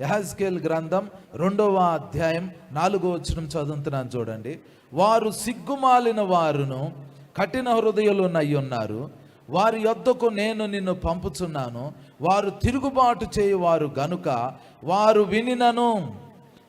యహజ్కేల్ గ్రంథం రెండవ అధ్యాయం నాలుగో వచ్చిన చదువుతున్నాను చూడండి. వారు సిగ్గుమాలిన వారును కఠిన హృదయులునై ఉన్నారు. వారి యొద్దకు నేను నిన్ను పంపుచున్నాను. వారు తిరుగుబాటు చేయువారు గనుక వారు వినినను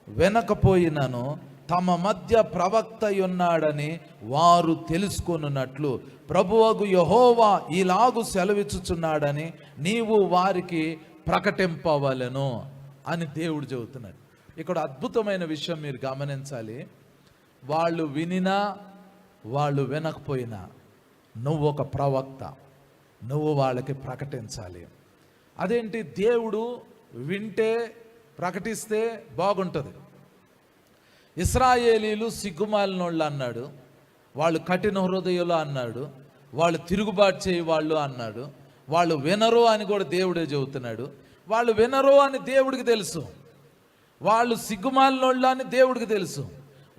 వెనకపోయినను తమ మధ్య ప్రవక్త ఉన్నాడని వారు తెలుసుకొనున్నట్లు. ప్రభువగు యహోవా ఈలాగు సెలవిచ్చుచున్నాడని నీవు వారికి ప్రకటింపవలెను. అని దేవుడు చెబుతున్నాడు. ఇక్కడ అద్భుతమైన విషయం మీరు గమనించాలి. వాళ్ళు వినినా వాళ్ళు వినకపోయినా నువ్వు ఒక ప్రవక్త. నువ్వు వాళ్ళకి ప్రకటించాలి. అదేంటి? దేవుడు వింటే ప్రకటిస్తే బాగుంటుంది. ఇస్రాయేలీలు సిగ్గుమాలినోళ్ళు అన్నాడు. వాళ్ళు కఠిన హృదయులు అన్నాడు. వాళ్ళు తిరుగుబాటు చేయి వాళ్ళు అన్నాడు. వాళ్ళు వినరు అని కూడా దేవుడే చెబుతున్నాడు. వాళ్ళు వినరు అని దేవుడికి తెలుసు. వాళ్ళు సిగ్గుమాలినోళ్ళు అని దేవుడికి తెలుసు.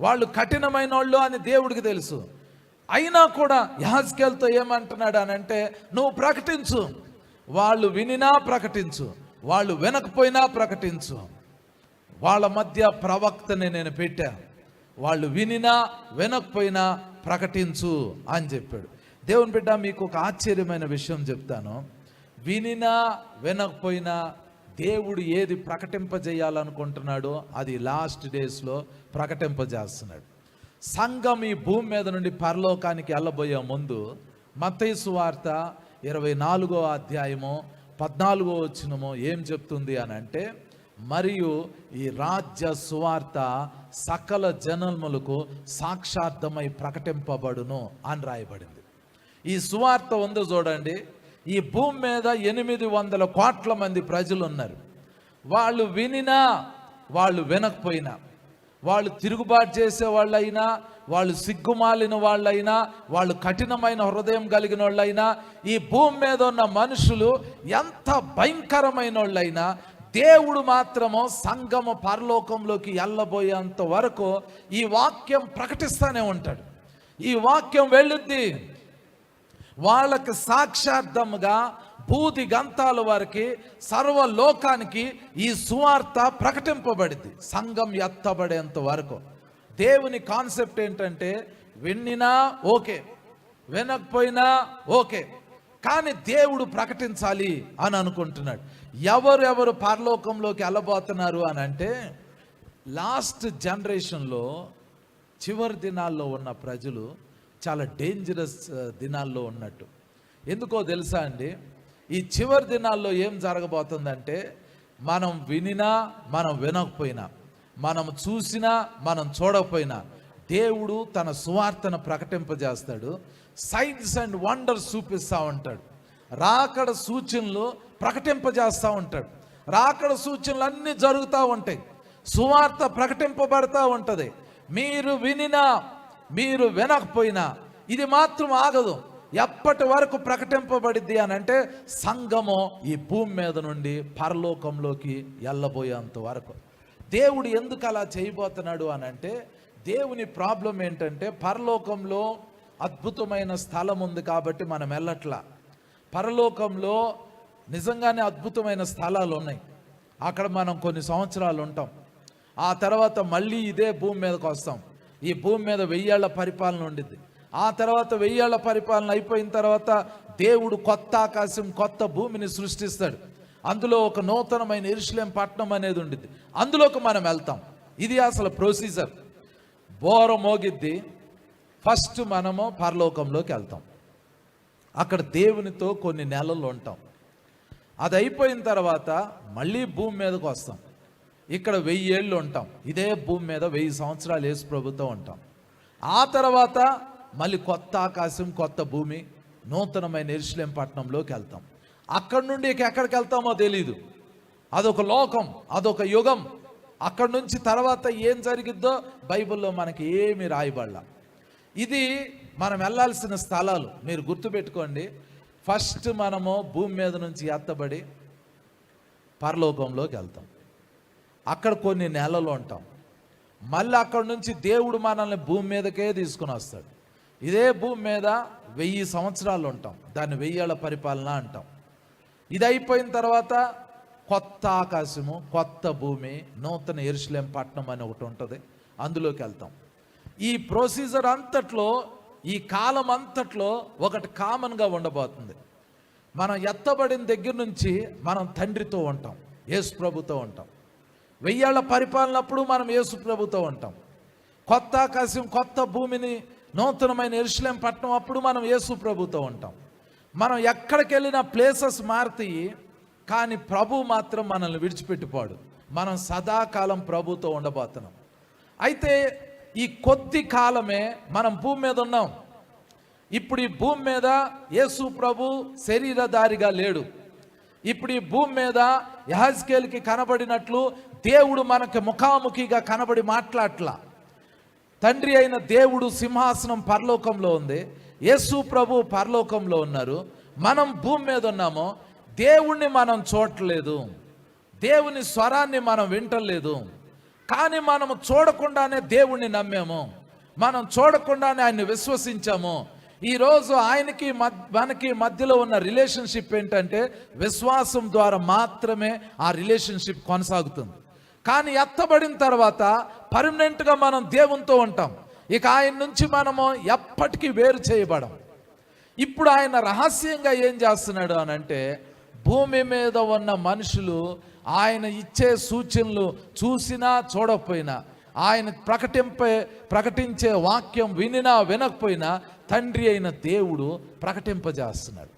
వాళ్ళు కఠినమైన వాళ్ళు అని దేవుడికి తెలుసు. అయినా కూడా యాజ్కేల్తో ఏమంటున్నాడు అని అంటే నువ్వు ప్రకటించు. వాళ్ళు వినినా ప్రకటించు. వాళ్ళు వినకపోయినా ప్రకటించు. వాళ్ళ మధ్య ప్రవక్తని నేను పెట్టా. వాళ్ళు వినినా వినకపోయినా ప్రకటించు అని చెప్పాడు. దేవుని బిడ్డ మీకు ఒక ఆశ్చర్యమైన విషయం చెప్తాను. వినినా వినకపోయినా దేవుడు ఏది ప్రకటింపజేయాలనుకుంటున్నాడో అది లాస్ట్ డేస్లో ప్రకటింపజేస్తున్నాడు. సంఘం ఈ భూమి మీద నుండి పరలోకానికి వెళ్ళబోయే ముందు మత్తయి వార్త ఇరవై నాలుగో అధ్యాయము పద్నాలుగో వచ్చినమో ఏం చెప్తుంది అని అంటే మరియు ఈ రాజ్య సువార్త సకల జనములకు సాక్షార్థమై ప్రకటింపబడును అని రాయబడింది. ఈ సువార్త ఉందో చూడండి. ఈ భూమి మీద ఎనిమిది వందల కోట్ల మంది ప్రజలు ఉన్నారు వాళ్ళు వినినా వాళ్ళు వినకపోయినా వాళ్ళు తిరుగుబాటు చేసే వాళ్ళైనా వాళ్ళు సిగ్గుమాలిన వాళ్ళైనా వాళ్ళు కఠినమైన హృదయం కలిగిన వాళ్ళైనా ఈ భూమి మీద ఉన్న మనుషులు ఎంత భయంకరమైన వాళ్ళైనా దేవుడు మాత్రము సంగమ పరలోకంలోకి వెళ్ళబోయేంత వరకు ఈ వాక్యం ప్రకటిస్తూనే ఉంటాడు. ఈ వాక్యం వెళ్ళుద్ది. వాళ్ళకి సాక్షార్థముగా భూతి గంతాల వారికి సర్వలోకానికి ఈ సువార్త ప్రకటింపబడింది. సంఘం ఎత్తబడేంత వరకు. దేవుని కాన్సెప్ట్ ఏంటంటే విన్నినా ఓకే వినకపోయినా ఓకే కానీ దేవుడు ప్రకటించాలి అని అనుకుంటున్నాడు. ఎవరెవరు పరలోకంలోకి వెళ్ళబోతున్నారు అని అంటే లాస్ట్ జనరేషన్లో చివరి దినాల్లో ఉన్న ప్రజలు చాలా డేంజరస్ uh, దినాల్లో ఉన్నట్టు. ఎందుకో తెలుసా అండి? ఈ చివరి దినాల్లో ఏం జరగబోతుందంటే మనం వినినా మనం వినకపోయినా మనం చూసినా మనం చూడకపోయినా దేవుడు తన సువార్తను ప్రకటింపజేస్తాడు. సైన్స్ అండ్ వండర్స్ చూపిస్తూ ఉంటాడు. రాకడ సూచనలు ప్రకటింపజేస్తూ ఉంటాడు. రాకడ సూచనలు అన్నీ జరుగుతూ ఉంటాయి. సువార్త ప్రకటింపబడతా ఉంటుంది. మీరు వినినా మీరు వినకపోయినా ఇది మాత్రం ఆగదు. ఎప్పటి వరకు ప్రకటింపబడిద్ది అని అంటే సంఘము ఈ భూమి మీద నుండి పరలోకంలోకి వెళ్ళబోయేంత వరకు. దేవుడు ఎందుకు అలా చేయబోతున్నాడు అని అంటే దేవుని ప్రాబ్లం ఏంటంటే పరలోకంలో అద్భుతమైన స్థలం ఉంది కాబట్టి మనం వెళ్ళట్లా. పరలోకంలో నిజంగానే అద్భుతమైన స్థలాలు ఉన్నాయి. అక్కడ మనం కొన్ని సంవత్సరాలు ఉంటాం. ఆ తర్వాత మళ్ళీ ఇదే భూమి మీదకి వస్తాం. ఈ భూమి మీద వెయ్యేళ్ళ పరిపాలన ఉండిద్ది. ఆ తర్వాత వెయ్యేళ్ళ పరిపాలన అయిపోయిన తర్వాత దేవుడు కొత్త ఆకాశం కొత్త భూమిని సృష్టిస్తాడు. అందులో ఒక నూతనమైన ఇరుషులేం పట్టణం అనేది ఉండిద్ది. అందులోకి మనం వెళ్తాం. ఇది అసలు ప్రొసీజర్. బోర మోగిద్ది. ఫస్ట్ మనము పరలోకంలోకి వెళ్తాం. అక్కడ దేవునితో కొన్ని నెలలు ఉంటాం. అది అయిపోయిన తర్వాత మళ్ళీ భూమి మీదకి వస్తాం. ఇక్కడ వెయ్యి ఏళ్ళు ఉంటాం. ఇదే భూమి మీద వెయ్యి సంవత్సరాలు వేసి ప్రభుత్వం ఉంటాం. ఆ తర్వాత మళ్ళీ కొత్త ఆకాశం కొత్త భూమి నూతనమైన ఎరుసలేం పట్టణంలోకి వెళ్తాం. అక్కడి నుండి ఇక ఎక్కడికి వెళ్తామో తెలీదు. అదొక లోకం అదొక యుగం. అక్కడి నుంచి తర్వాత ఏం జరిగిద్దో బైబిల్లో మనకి ఏమి రాయబడలా. ఇది మనం వెళ్ళాల్సిన స్థలాలు. మీరు గుర్తుపెట్టుకోండి. ఫస్ట్ మనము భూమి మీద నుంచి ఎత్తబడి పరలోకంలోకి వెళ్తాం. అక్కడ కొన్ని నెలలు ఉంటాం. మళ్ళీ అక్కడ నుంచి దేవుడు మనల్ని భూమి మీదకే తీసుకుని వస్తాడు. ఇదే భూమి మీద వెయ్యి సంవత్సరాలు ఉంటాం. దాన్ని వెయ్యేళ్ళ పరిపాలన అంటాం. ఇది అయిపోయిన తర్వాత కొత్త ఆకాశము కొత్త భూమి నూతన ఎరుసలేం పట్టణం అని ఒకటి ఉంటుంది. అందులోకి వెళ్తాం. ఈ ప్రొసీజర్ అంతట్లో ఈ కాలం అంతట్లో ఒకటి కామన్గా ఉండబోతుంది. మనం ఎత్తబడిన దగ్గర నుంచి మనం తండ్రితో ఉంటాం. యేసు ప్రభుతో ఉంటాం. వెయ్యేళ్ళ పరిపాలనప్పుడు మనం యేసు ప్రభుతో ఉంటాం. కొత్త ఆకాశం కొత్త భూమిని నూతనమైన ఎరుశలేం పట్టణం అప్పుడు మనం యేసు ప్రభుతో ఉంటాం. మనం ఎక్కడికి వెళ్ళిన ప్లేసెస్ మారుతాయి కానీ ప్రభు మాత్రం మనల్ని విడిచిపెట్టిపోడు. మనం సదాకాలం ప్రభుతో ఉండబోతున్నాం. అయితే ఈ కొద్ది కాలమే మనం భూమి మీద ఉన్నాం. ఇప్పుడు ఈ భూమి మీద యేసు ప్రభు శరీరధారిగా లేడు. ఇప్పుడు ఈ భూమి మీద యహజ్కేల్కి కనబడినట్లు దేవుడు మనకు ముఖాముఖిగా కనబడి మాట్లాడలా తండ్రి అయిన దేవుడు సింహాసనం పరలోకంలో ఉంది. యేసు ప్రభు పరలోకంలో ఉన్నారు. మనం భూమి మీద ఉన్నాము దేవుణ్ణి మనం చూడలేదు దేవుని స్వరాన్ని మనం వింటలేదు. కానీ మనము చూడకుండానే దేవుణ్ణి నమ్మాము. మనం చూడకుండానే ఆయన్ని విశ్వసించాము. ఈరోజు ఆయనకి మనకి మధ్యలో ఉన్న రిలేషన్షిప్ ఏంటంటే విశ్వాసం ద్వారా మాత్రమే ఆ రిలేషన్షిప్ కొనసాగుతుంది. కానీ ఎత్తబడిన తర్వాత పర్మనెంట్గా మనం దేవునితో ఉంటాం. ఇక ఆయన నుంచి మనము ఎప్పటికీ వేరు చేయబడం. ఇప్పుడు ఆయన రహస్యంగా ఏం చేస్తున్నాడు అని అంటే భూమి మీద ఉన్న మనుషులు ఆయన ఇచ్చే సూచనలు చూసినా చూడకపోయినా ఆయన ప్రకటింపే ప్రకటించే వాక్యం వినినా వినకపోయినా తండ్రి అయిన దేవుడు ప్రకటింపజేస్తున్నాడు.